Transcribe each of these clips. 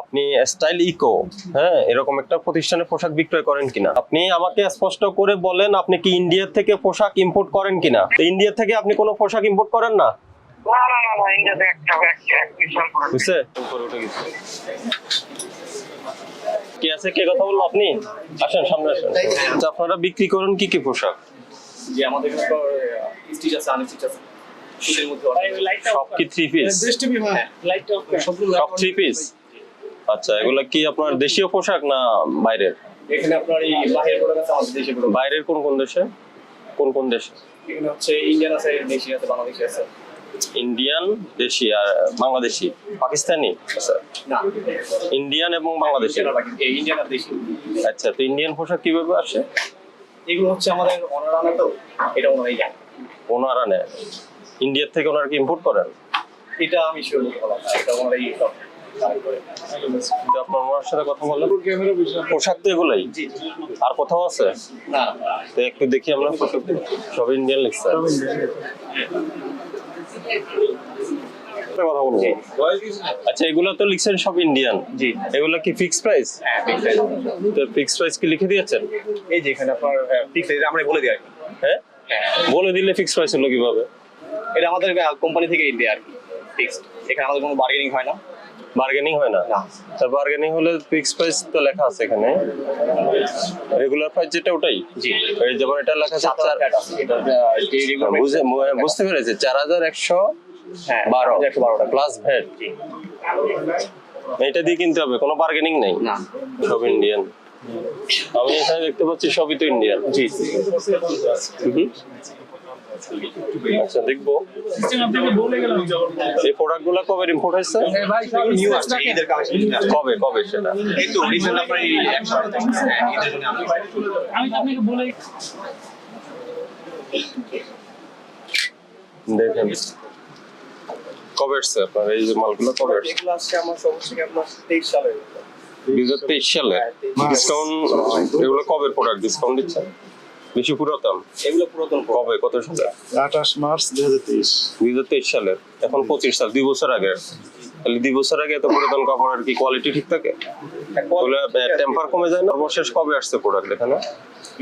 আপনি style eco হ্যাঁ এরকম একটা প্রতিষ্ঠানে পোশাক বিক্রয় করেন কিনা? আপনি আমাকে স্পষ্ট করে বলেন আপনি কি ইন্ডিয়া থেকে পোশাক ইম্পোর্ট করেন কিনা? ইন্ডিয়া থেকে আপনি কোনো পোশাক ইম্পোর্ট করেন না? না না না না ইন্ডিয়াতে একটা একটা এক বিশাল করে বুঝছে? উপরে উঠে গেছে কি আছে কে কথা বলল আপনি? আসেন সামনে আসেন। আপনারা বিক্রি করেন কি কি পোশাক? যে আমাদের স্টিচ আছে আনস্টিচ আছে। শীতের মধ্যে অনেক সব কি থ্রি পিস সব থ্রি পিস আচ্ছা এগুলা কি আপনার দেশীয় পোশাক না বাইরের? এখানে আপনার এই বাহিরের প্রোডাক্ট আছে আমাদের দেশে প্রোডাক্ট বাইরের কোন কোন দেশে? কোন কোন দেশে? এখানে হচ্ছে ইন্ডিয়ান আছে দেশি আছে বাংলাদেশি আছে। ইন্ডিয়ান দেশি আর বাংলাদেশি? পাকিস্তানি? আচ্ছা। না। ইন্ডিয়ান এবং বাংলাদেশি? ইন্ডিয়ান আর দেশি। আচ্ছা তো ইন্ডিয়ান পোশাক কীভাবে আসে? এগুলো হচ্ছে আমাদের অনার আনা তো এটা ওনারাই জানে। ওনারা নেয়। ইন্ডিয়ার থেকে ওনারা কি ইম্পোর্ট করেন? এটা আমি পারলাম না এটা ওনারাই সব কালেক্ট করে তো আপনার ওনার সাথে কথা বলেন পোশাক তো এগুলাই? আর কোথাও আছে? না। তো একটু দেখি আমরা পোশাক সব ইন্ডিয়ান লিখছে কথা বলব? আচ্ছা এগুলো তো লিখছেন সব ইন্ডিয়ান জি। এগুলো কি ফিক্স প্রাইস হ্যাঁ তো ফিক্স প্রাইস কি লিখে দিয়েছেন? এই যে এখানে আপনার ফিক্স আমরা বলে দিই আর কি। হ্যাঁ? হ্যাঁ। বলে দিলে ফিক্স প্রাইস হলো কীভাবে? এটা আমাদের কোম্পানি থেকে ইন্ডিয়া আর কি ফিক্সড এখানে আমাদের কোনো বার্গেনিং হয় না। বার্গেনিং হয় না। তো বার্গেনিং হলে ফিক্স প্রাইস তো লেখা আছে এখানে। রেগুলার প্রাইস যেটা ওটাই? জি। এই যেমন এটা লেখা আছে সাত চার হাজার টাকা আছে। এটা যে regular বুঝে বুঝতে পেরেছি। চার হাজার একশো হ্যাঁ বারো। প্লাস ভ্যাট এটা দিয়ে কিনতে হবে কোনো বার্গেনিং নেই? সব ইন্ডিয়ান আমি এখানে দেখতে পাচ্ছি সবই তো ইন্ডিয়ান জি। আচ্ছা দেখব। এই প্রোডাক্টগুলা কবে ইম্পোর্ট হয়েছে? আসছে কবে কবে সেটা? এই তো রিসেন্ট আপনার এক সপ্তাহ হ্যাঁ। ঈদের জন্য দেখেন। কবে এসছে আপনার? এই যে মালগুলো কবে এগুলো আসছে আমার আপনার সালে দুই হাজার তেইশ সালে? ডিসকাউন্ট এগুলো কবে প্রোডাক্ট ডিসকাউন্ট দিচ্ছেন? বেশি পুরাতন? এগুলো পুরাতন কবে? কত সালে? আঠাশ মার্চ দুই হাজার তেইশ। দুই হাজার তেইশ সালের এখন পঁচিশ সাল দুই বছর আগে। তাহলে দুই বছর আগে এত পুরাতন কাপড়ের কি কোয়ালিটি ঠিক থাকে? টেম্পার কমে যায় না? সর্বশেষ কবে আসছে প্রোডাক্ট এখানে?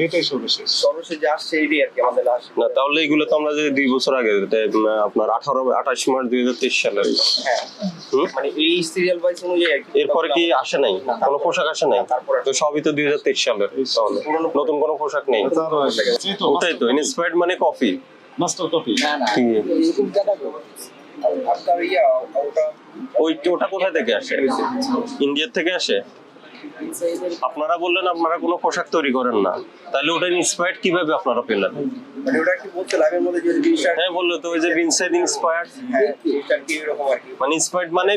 এটাই সর্বশেষ সর্বশেষ যে আসছে এইটাই আর কি আমাদের লাস্ট না তাহলে এগুলো তো আমরা যে দুই বছর আগে আপনার আঠারো আঠাশ মার্চ দুই হাজার তেইশ সালের। হ্যাঁ। মানে এই সিরিয়াল ওয়াইজ অনুযায়ী এরপরে কি আসে নাই? কোনো পোশাক আসে নাই? তো সবই তো দুই হাজার তেইশ সালের। তাহলে নতুন কোনো পোশাক নেই। ওটাই তো ইন্সপায়ার্ড মানে কফি মাস্টার কপি না না। আপনার ইয়া ওটা ওই ওটা কোথায় থেকে আসে? ইন্ডিয়ার থেকে আসে? আপনারা বললেন আপনারা কোনো পোশাক তৈরি করেন না। তাহলে ওটা ইন্সপায়ার্ড কীভাবে আপনারা পেলেন? মানে হ্যাঁ বলল তো ওই যে বিনসাইড ইন্সপায়ার্ড হ্যাঁ জিনিসটা কি এরকম আর কি? মানে ইন্সপায়ার্ড মানে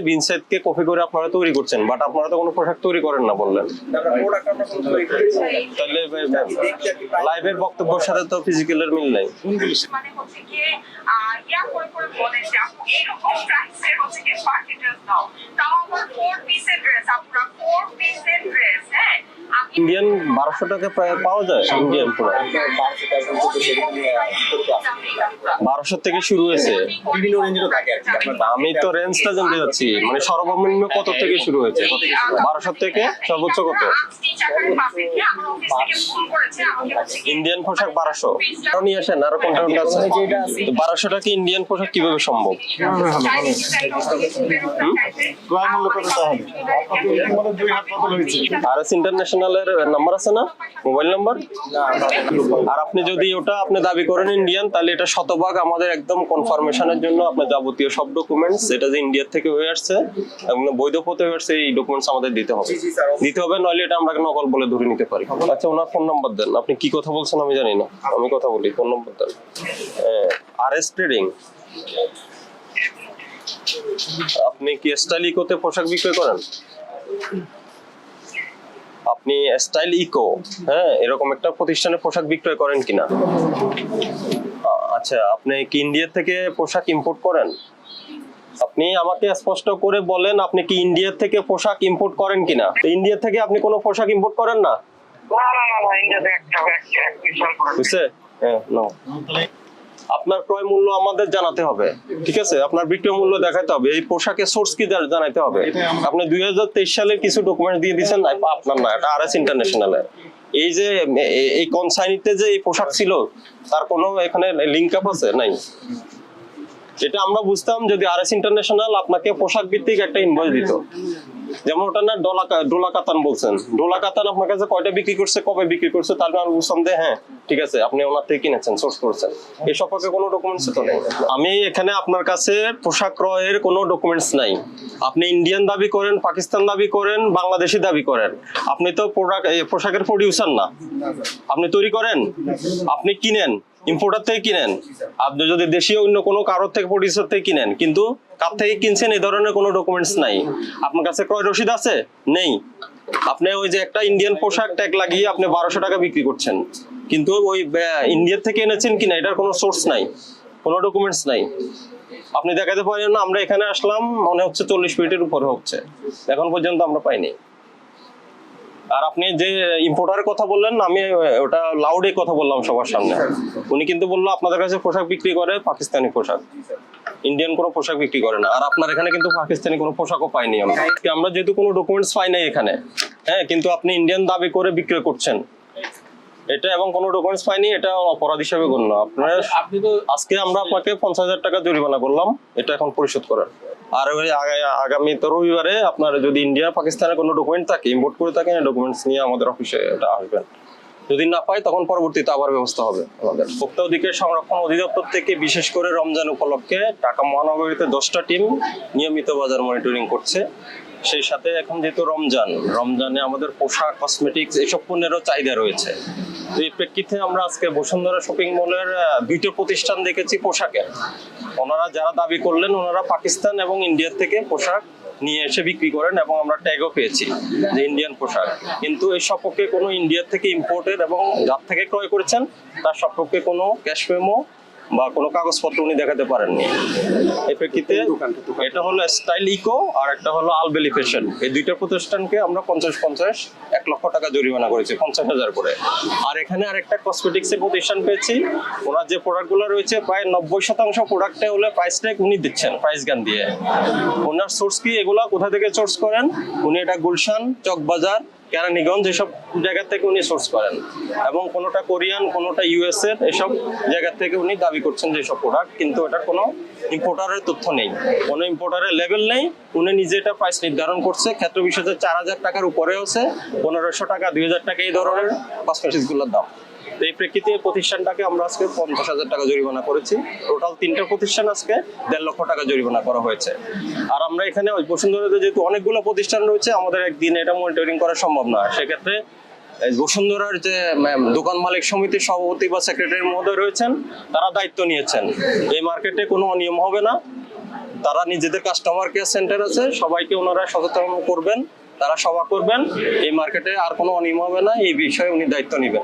কে কপি করে আপনারা তৈরি করছেন বাট আপনারা তো কোনো পোশাক তৈরি করেন না বললেন। তাহলে লাইভের বক্তব্যের সাথে তো ফিজিক্যালের মিল নাই। মানে হচ্ছে গিয়ে ইয়া করে করে বলে যে আপু এইরকম প্রাইসের হচ্ছে গিয়ে পার্টি দাও। তাও আমার ফোর পিসের ড্রেস আপনারা ফোর পিসের ড্রেস হ্যাঁ আমি ইন্ডিয়ান বারোশো টাকা প্রায় পাওয়া যায় ইন্ডিয়ান পুরো। বারোশো থেকে শুরু হয়েছে। বিভিন্ন রেঞ্জেরও থাকে কি আমি তো রেঞ্জটা জানতে চাচ্ছি মানে সর্বনিম্ন কত থেকে শুরু হয়েছে? বারোশো থেকে সর্বোচ্চ কত? কি ইন্ডিয়ান পোশাক বারোশো। আরও নিয়ে আসেন আরও কোনটা কোনটা আছে? তো বারোশো টাকা ইন্ডিয়ান পোশাক কীভাবে সম্ভব? মানে আর এস ইন্টারন্যাশনালের নাম্বার আছে না? মোবাইল নাম্বার আর আপনি যদি ওটা আপনি দাবি করেন ইন্ডিয়ান তাহলে এটা শতভাগ আমাদের একদম কনফার্মেশনের জন্য আপনার যাবতীয় সব ডকুমেন্টস এটা যে ইন্ডিয়া থেকে হয়ে আসছে এবং বৈধ পথে হয়ে আসছে এই ডকুমেন্টস আমাদের দিতে হবে। দিতে হবে নইলে এটা আমরা নকল বলে ধরে নিতে পারি। আচ্ছা ওনার ফোন নাম্বার দেন। আপনি কি কথা বলছেন আমি জানি না। আমি কথা বলি ফোন নাম্বার দেন। আর এস ট্রেডিং আপনি কি স্টাইল ইকোতে পোশাক বিক্রয় করেন? আপনি স্টাইল ইকো হ্যাঁ এরকম একটা প্রতিষ্ঠানে পোশাক বিক্রয় করেন কিনা? আচ্ছা আপনি কি ইন্ডিয়া থেকে পোশাক ইম্পোর্ট করেন? আপনি আমাকে স্পষ্ট করে বলেন আপনি কি ইন্ডিয়া থেকে পোশাক ইম্পোর্ট করেন কিনা? তো ইন্ডিয়া থেকে আপনি কোনো পোশাক ইম্পোর্ট করেন না? না না না না ইন্ডিয়াতে একটা একটা বুঝছে? হ্যাঁ নাও। আপনার ক্রয় মূল্য আমাদের জানাতে হবে, ঠিক আছে? আপনার বিক্রয় মূল্য দেখাতে হবে, এই পোশাকের সোর্স কি জানাতে হবে। আপনি দুই হাজার তেইশ সালের কিছু ডকুমেন্ট দিয়ে দিচ্ছেন আপনার না, এটা আর এস ইন্টারন্যাশনালের এই যে, এই কনসাইনিতে যে এই পোশাক ছিল, তার কোনো এখানে লিঙ্ক আপ আছে? নাই। এটা আমরা বুঝতাম যদি আর এস ইন্টারন্যাশনাল আপনাকে পোশাক ভিত্তিক একটা ইনভয়েস দিত। যেমন ওটা না ডোলা ডোলা কাতান বলছেন। ডোলা কাতান আপনার কাছে কয়টা বিক্রি করছে, কবে বিক্রি করছে তাহলে আমি বুঝতাম যে হ্যাঁ ঠিক আছে, আপনি ওনার থেকে কিনেছেন সোর্স করছেন। এই সম্পর্কে কোনো ডকুমেন্টস তো নেই। আমি এখানে আপনার কাছে পোশাক ক্রয়ের কোনো ডকুমেন্টস নাই। আপনি ইন্ডিয়ান দাবি করেন পাকিস্তান দাবি করেন বাংলাদেশি দাবি করেন। আপনি তো প্রোডাক্ট পোশাকের প্রডিউসার না। আপনি তৈরি করেন, আপনি কিনেন ইম্পোর্টার থেকে কিনেন। আপনি যদি দেশীয় অন্য কোনো কারোর থেকে প্রডিউসার থেকে কিনেন, কিন্তু কার থেকে কিনছেন এই ধরনের কোনো ডকুমেন্টস নাই। আপনার কাছে ক্রয় রসিদ আছে? নেই। আপনি ওই যে একটা ইন্ডিয়ান পোশাক ট্যাগ লাগিয়ে আপনি বারোশো টাকা বিক্রি করছেন। কিন্তু ওই ইন্ডিয়ার থেকে এনেছেন কিনা, এটার কোনো সোর্স নাই। কোনো ডকুমেন্টস নাই। আপনি দেখাতে পারেন না, আমরা এখানে আসলাম, মনে হচ্ছে চল্লিশ মিনিটের উপরে হচ্ছে। এখন পর্যন্ত আমরা পাইনি। আর আপনি যে ইম্পোর্টারের কথা বললেন, আমি ওটা লাউডে কথা বললাম সবার সামনে। উনি কিন্তু বলল, আপনাদের কাছে পোশাক বিক্রি করে পাকিস্তানি পোশাক। ইন্ডিয়ান কোনো পোশাক বিক্রি করে না। আর আপনার এখানে কিন্তু পাকিস্তানি কোনো পোশাকও পাইনি আমরা। আমরা যেহেতু কোনো ডকুমেন্টস পাই নাই এখানে হ্যাঁ কিন্তু আপনি ইন্ডিয়ান দাবি করে বিক্রয় করছেন। এটা এবং কোনো ডকুমেন্টস পাইনি এটা অপরাধ হিসেবে গণ্য। আপনার আপনি তো আজকে আমরা আপনাকে পঞ্চাশ হাজার টাকা জরিমানা করলাম এটা এখন পরিশোধ করেন আর ওই আগা- আগামী তো রবিবারে আপনার যদি ইন্ডিয়া পাকিস্তানের কোনো ডকুমেন্ট থাকে ইম্পোর্ট করে থাকেন ডকুমেন্টস নিয়ে আমাদের অফিসে এটা আসবেন। যদি না পাই তখন পরবর্তীতে আবার ব্যবস্থা হবে আমাদের। ভোক্তা অধিকার সংরক্ষণ অধিদপ্তর থেকে বিশেষ করে রমজান উপলক্ষে ঢাকা মহানগরীতে দশটা টিম নিয়মিত বাজার মনিটরিং করছে। সেই সাথে এখন যেহেতু রমজান, রমজানে আমাদের পোশাক কসমেটিক্স এসব পণ্যেরও চাহিদা রয়েছে। তো এই প্রেক্ষিতে আমরা আজকে বসুন্ধরা শপিং মলের দুইটা প্রতিষ্ঠান দেখেছি পোশাকের। ওনারা যারা দাবি করলেন, ওনারা পাকিস্তান এবং ইন্ডিয়ার থেকে পোশাক নিয়ে এসে বিক্রি করেন এবং আমরা ট্যাগও পেয়েছি যে ইন্ডিয়ান পোশাক। কিন্তু এই সপক্ষে কোনো ইন্ডিয়ার থেকে ইম্পোর্টেড এবং যার থেকে ক্রয় করেছেন, তার সপক্ষে কোনো ক্যাশ মেমো বা কোনো কাগজপত্র উনি দেখাতে পারেননি। এই প্রেক্ষিতে এটা হলো স্টাইল ইকো আর একটা হলো আলবেলি ফ্যাশন। এই দুইটা প্রতিষ্ঠানকে আমরা পঞ্চাশ পঞ্চাশ এক লক্ষ টাকা জরিমানা করেছি, পঞ্চাশ হাজার করে। আর এখানে আরেকটা কসমেটিক্স এর প্রতিষ্ঠান পেয়েছি। ওনার যে প্রোডাক্টগুলো রয়েছে, প্রায় নব্বই শতাংশ প্রোডাক্টে হলে প্রাইস ট্যাগ উনি দিচ্ছেন প্রাইস গান দিয়ে। ওনার সোর্স কি? এগুলা কোথা থেকে সোর্স করেন? উনি এটা গুলশান চকবাজার কেরানীগঞ্জ এসব জায়গা থেকে উনি সোর্স করেন। এবং কোনোটা কোরিয়ান, কোনোটা ইউএস এর এসব জায়গা থেকে উনি দাবি করছেন যে সব প্রোডাক্ট কিন্তু এটার কোনো ইম্পোর্টারের তথ্য নেই। কোনো ইম্পোর্টারের লেভেল নেই। উনি নিজে এটা প্রাইস নির্ধারণ করছে। ক্ষেত্র বিশেষে চার হাজার টাকার উপরে হচ্ছে পনেরোশো টাকা, দুই হাজার টাকা এই ধরনের কসমেটিক্সগুলোর দাম। এই প্রেক্ষিতে প্রতিষ্ঠানটাকে আমরা আজকে পঞ্চাশ হাজার টাকা জরিমানা করেছি। টোটাল তিনটা প্রতিষ্ঠান আজকে দেড় লক্ষ টাকা জরিমানা করা হয়েছে। আর আমরা এখানে বসুন্ধরাতে যেহেতু অনেকগুলো প্রতিষ্ঠান রয়েছে, আমাদের একদিন এটা মনিটরিং করা সম্ভব না। সেক্ষেত্রে বসুন্ধরার যে দোকান মালিক সমিতির সভাপতি বা সেক্রেটারি মহোদয় রয়েছেন, তারা দায়িত্ব নিয়েছেন। এই মার্কেটে কোনো অনিয়ম হবে না। তারা নিজেদের কাস্টমার কেয়ার সেন্টার আছে, সবাইকে ওনারা সচেতন করবেন, তারা সভা করবেন। এই মার্কেটে আর কোনো অনিয়ম হবে না, এই বিষয়ে উনি দায়িত্ব নেবেন।